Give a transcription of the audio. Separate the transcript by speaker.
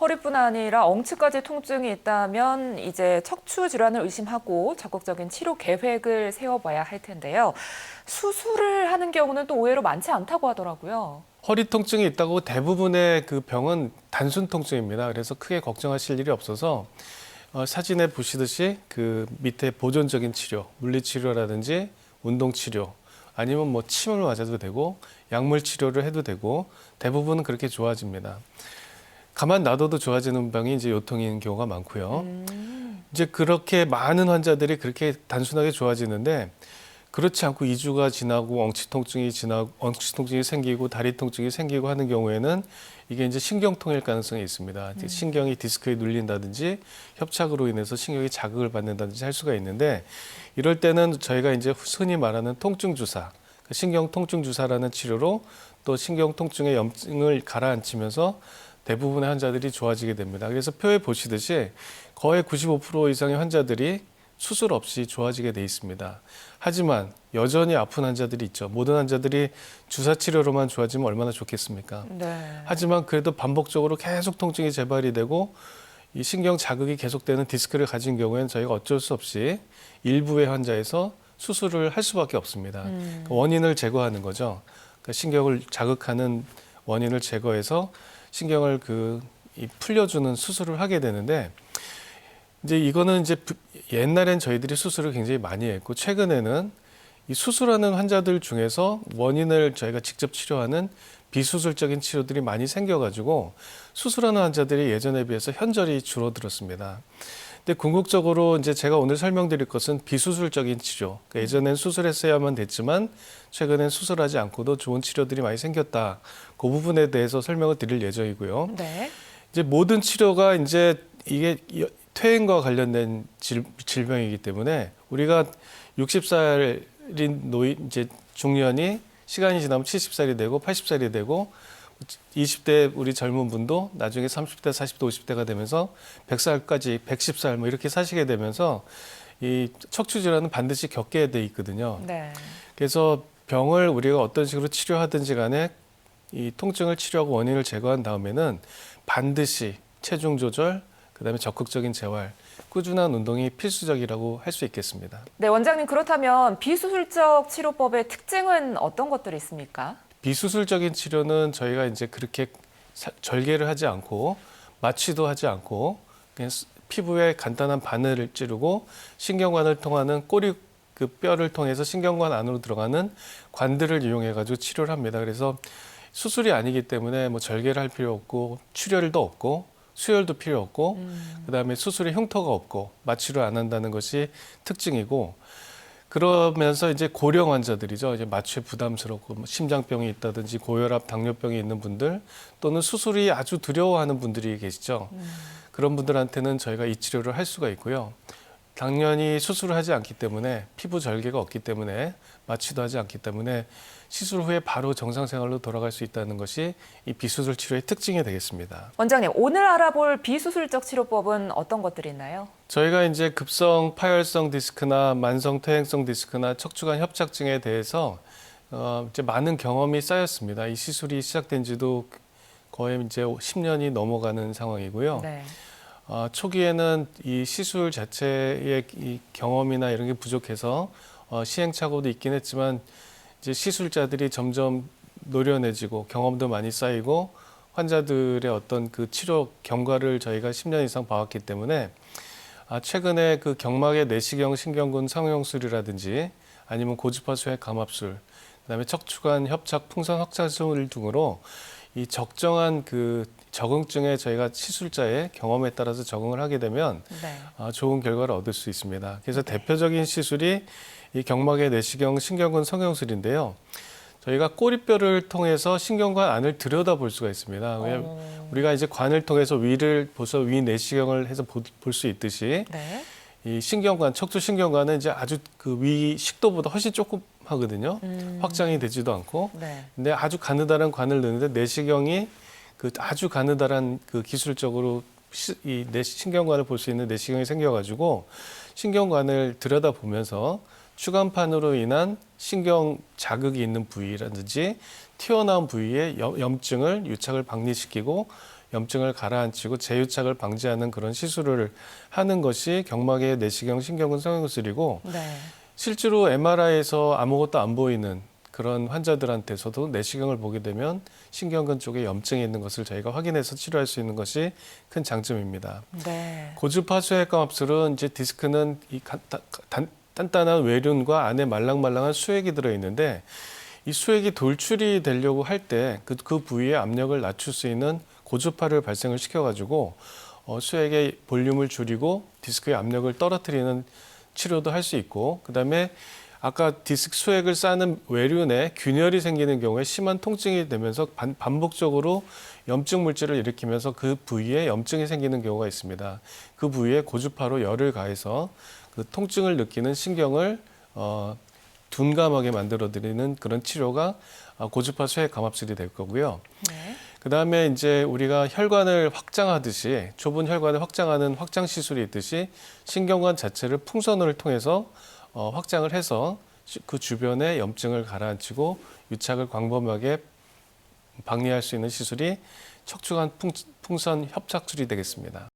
Speaker 1: 허리뿐 아니라 엉치까지 통증이 있다면 이제 척추 질환을 의심하고 적극적인 치료 계획을 세워봐야 할 텐데요. 수술을 하는 경우는 또 의외로 많지 않다고 하더라고요.
Speaker 2: 허리 통증이 있다고 대부분의 그 병은 단순 통증입니다. 그래서 크게 걱정하실 일이 없어서 어, 사진에 보시듯이 그 밑에 보존적인 치료, 물리 치료라든지 운동 치료 아니면 뭐 침을 맞아도 되고 약물 치료를 해도 되고 대부분은 그렇게 좋아집니다. 가만 놔둬도 좋아지는 병이 이제 요통인 경우가 많고요. 이제 그렇게 많은 환자들이 그렇게 단순하게 좋아지는데 그렇지 않고 2주가 지나고 엉치 통증이 지나고 엉치 통증이 생기고 다리 통증이 생기고 하는 경우에는 이게 이제 신경통일 가능성이 있습니다. 이제 신경이 디스크에 눌린다든지 협착으로 인해서 신경이 자극을 받는다든지 할 수가 있는데 이럴 때는 저희가 이제 흔히 말하는 통증 주사, 그 신경 통증 주사라는 치료로 또 신경 통증의 염증을 가라앉히면서 대부분의 환자들이 좋아지게 됩니다. 그래서 표에 보시듯이 거의 95% 이상의 환자들이 수술 없이 좋아지게 돼 있습니다. 하지만 여전히 아픈 환자들이 있죠. 모든 환자들이 주사 치료로만 좋아지면 얼마나 좋겠습니까?
Speaker 1: 네.
Speaker 2: 하지만 그래도 반복적으로 계속 통증이 재발이 되고 이 신경 자극이 계속되는 디스크를 가진 경우에는 저희가 어쩔 수 없이 일부의 환자에서 수술을 할 수밖에 없습니다. 그 원인을 제거하는 거죠. 그러니까 신경을 자극하는 원인을 제거해서 신경을 그이 풀려주는 수술을 하게 되는데 이제 이거는 이제 부- 옛날엔 저희들이 수술을 굉장히 많이 했고 최근에는 이 수술하는 환자들 중에서 원인을 저희가 직접 치료하는 비수술적인 치료들이 많이 생겨가지고 수술하는 환자들이 예전에 비해서 현저히 줄어들었습니다. 근데 궁극적으로 이제 제가 오늘 설명드릴 것은 비수술적인 치료. 그러니까 예전엔 수술했어야만 됐지만 최근엔 수술하지 않고도 좋은 치료들이 많이 생겼다. 그 부분에 대해서 설명을 드릴 예정이고요.
Speaker 1: 네.
Speaker 2: 이제 모든 치료가 이제 이게 여- 퇴행과 관련된 질, 질병이기 때문에 우리가 60살인 노인 이제 중년이 시간이 지나면 70살이 되고 80살이 되고 20대 우리 젊은 분도 나중에 30대, 40대, 50대가 되면서 100살까지 110살 뭐 이렇게 사시게 되면서 이 척추 질환은 반드시 겪게 돼 있거든요.
Speaker 1: 네.
Speaker 2: 그래서 병을 우리가 어떤 식으로 치료하든지 간에 이 통증을 치료하고 원인을 제거한 다음에는 반드시 체중 조절, 그다음에 적극적인 재활, 꾸준한 운동이 필수적이라고 할 수 있겠습니다.
Speaker 1: 네, 원장님 그렇다면 비수술적 치료법의 특징은 어떤 것들이 있습니까?
Speaker 2: 비수술적인 치료는 저희가 이제 그렇게 사- 절개를 하지 않고 마취도 하지 않고 그냥 스- 피부에 간단한 바늘을 찌르고 신경관을 통하는 꼬리 그 뼈를 통해서 신경관 안으로 들어가는 관들을 이용해 가지고 치료를 합니다. 그래서 수술이 아니기 때문에 뭐 절개를 할 필요 없고 출혈도 없고 수혈도 필요 없고 그다음에 수술에 흉터가 없고 마취를 안 한다는 것이 특징이고 그러면서 이제 고령 환자들이죠. 이제 마취에 부담스럽고 뭐 심장병이 있다든지 고혈압, 당뇨병이 있는 분들 또는 수술이 아주 두려워하는 분들이 계시죠. 그런 분들한테는 저희가 이 치료를 할 수가 있고요. 당연히 수술을 하지 않기 때문에 피부 절개가 없기 때문에 마취도 하지 않기 때문에 시술 후에 바로 정상 생활로 돌아갈 수 있다는 것이 이 비수술 치료의 특징이 되겠습니다.
Speaker 1: 원장님 오늘 알아볼 비수술적 치료법은 어떤 것들이 있나요?
Speaker 2: 저희가 이제 급성 파열성 디스크나 만성 퇴행성 디스크나 척추관 협착증에 대해서 어, 이제 많은 경험이 쌓였습니다. 이 시술이 시작된 지도 거의 이제 10년이 넘어가는 상황이고요.
Speaker 1: 네.
Speaker 2: 어, 초기에는 이 시술 자체의 이 경험이나 이런 게 부족해서 어, 시행착오도 있긴 했지만 이제 시술자들이 점점 노련해지고 경험도 많이 쌓이고 환자들의 어떤 그 치료 경과를 저희가 10년 이상 봐왔기 때문에 아, 최근에 그 경막의 내시경 신경근 성형술이라든지 아니면 고주파 수액 감압술, 그다음에 척추관 협착 풍선 확장술 등으로 이 적정한 그 적응증에 저희가 시술자의 경험에 따라서 적응을 하게 되면
Speaker 1: 네.
Speaker 2: 아, 좋은 결과를 얻을 수 있습니다. 그래서 대표적인 시술이 이 경막의 내시경 신경근 성형술인데요. 저희가 꼬리뼈를 통해서 신경관 안을 들여다볼 수가 있습니다. 왜냐하면
Speaker 1: 어,
Speaker 2: 우리가 이제 관을 통해서 위를 보서 위 내시경을 해서 볼 수 있듯이
Speaker 1: 네.
Speaker 2: 이 신경관, 척추 신경관은 이제 아주 그 위 식도보다 훨씬 조금 하거든요.
Speaker 1: 음,
Speaker 2: 확장이 되지도 않고.
Speaker 1: 네.
Speaker 2: 근데 아주 가느다란 관을 넣는데 내시경이 그 아주 가느다란 그 기술적으로 시, 이 내, 신경관을 볼 수 있는 내시경이 생겨가지고 신경관을 들여다 보면서 추간판으로 인한 신경 자극이 있는 부위라든지 튀어나온 부위에 염, 염증을 유착을 박리시키고 염증을 가라앉히고 재유착을 방지하는 그런 시술을 하는 것이 경막의 내시경 신경근 성형술이고
Speaker 1: 네.
Speaker 2: 실제로 MRI에서 아무것도 안 보이는 그런 환자들한테서도 내시경을 보게 되면 신경근 쪽에 염증이 있는 것을 저희가 확인해서 치료할 수 있는 것이 큰 장점입니다.
Speaker 1: 네.
Speaker 2: 고주파 수액감압술은 이제 디스크는 이 간- 단- 단- 단단한 외륜과 안에 말랑말랑한 수액이 들어 있는데 이 수액이 돌출이 되려고 할 때그 그 부위의 압력을 낮출 수 있는 고주파를 발생을 시켜가지고 어, 수액의 볼륨을 줄이고 디스크의 압력을 떨어뜨리는 치료도 할 수 있고 그다음에 아까 디스크 수액을 싸는 외륜에 균열이 생기는 경우에 심한 통증이 되면서 반, 반복적으로 염증 물질을 일으키면서 그 부위에 염증이 생기는 경우가 있습니다. 그 부위에 고주파로 열을 가해서 그 통증을 느끼는 신경을 어, 둔감하게 만들어 드리는 그런 치료가 아, 고주파 수액 감압술이 될 거고요.
Speaker 1: 네.
Speaker 2: 그 다음에 이제 우리가 혈관을 확장하듯이 좁은 혈관을 확장하는 확장 시술이 있듯이 신경관 자체를 풍선을 통해서 어, 확장을 해서 시- 그 주변에 염증을 가라앉히고 유착을 광범하게 방리할 수 있는 시술이 척추관 풍, 풍선 협착술이 되겠습니다.